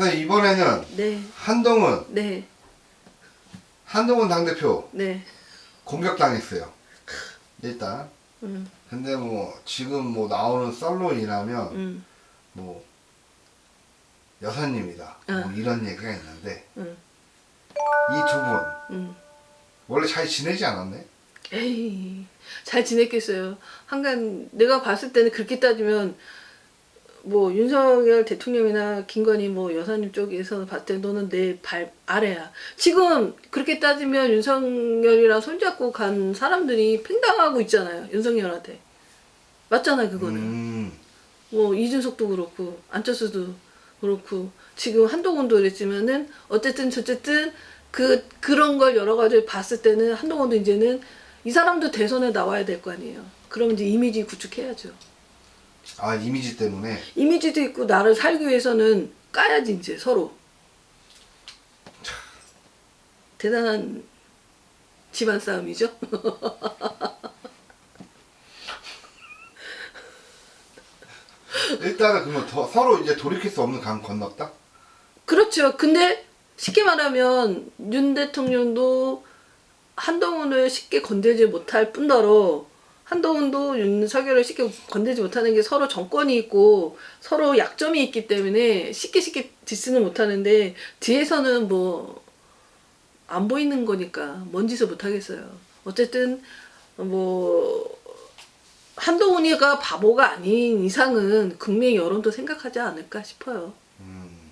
사실 이번에는 네, 한동훈, 네, 한동훈 당대표 네. 공격당했어요. 일단. 음, 근데 뭐 지금 뭐 나오는 썰로 인하면 음, 뭐 여사님이다. 뭐 어. 이런 얘기가 있는데 음, 이 두 분 음. 원래 잘 지내지 않았네? 에이, 잘 지냈겠어요. 한간 내가 봤을 때는 그렇게 따지면 뭐 윤석열 대통령이나 김건희 뭐 여사님 쪽에서 봤을 때 너는 내 발 아래야. 지금 그렇게 따지면 윤석열이랑 손잡고 간 사람들이 팽당하고 있잖아요. 윤석열한테. 맞잖아요, 그거는. 음, 뭐 이준석도 그렇고 안철수도 그렇고 지금 한동훈도 그랬지만은 어쨌든 저쨌든 그 그런 걸 여러 가지 봤을 때는 한동훈도 이제는 이 사람도 대선에 나와야 될 거 아니에요. 그럼 이제 이미지 구축해야죠. 아 이미지 때문에 이미지도 있고 나를 살기 위해서는 까야지 이제 서로. 대단한 집안 싸움이죠. 일단은 그러면 더, 서로 이제 돌이킬 수 없는 강 건넜다? 그렇죠. 근데 쉽게 말하면 윤 대통령도 한동훈을 쉽게 건들지 못할 뿐더러 한동훈도 윤석열을 쉽게 건들지 못하는 게 서로 정권이 있고 서로 약점이 있기 때문에 쉽게 쉽게 디스는 못하는데 뒤에서는 뭐 안 보이는 거니까 뭔 짓을 못하겠어요. 어쨌든 뭐 한동훈이가 바보가 아닌 이상은 국민 여론도 생각하지 않을까 싶어요.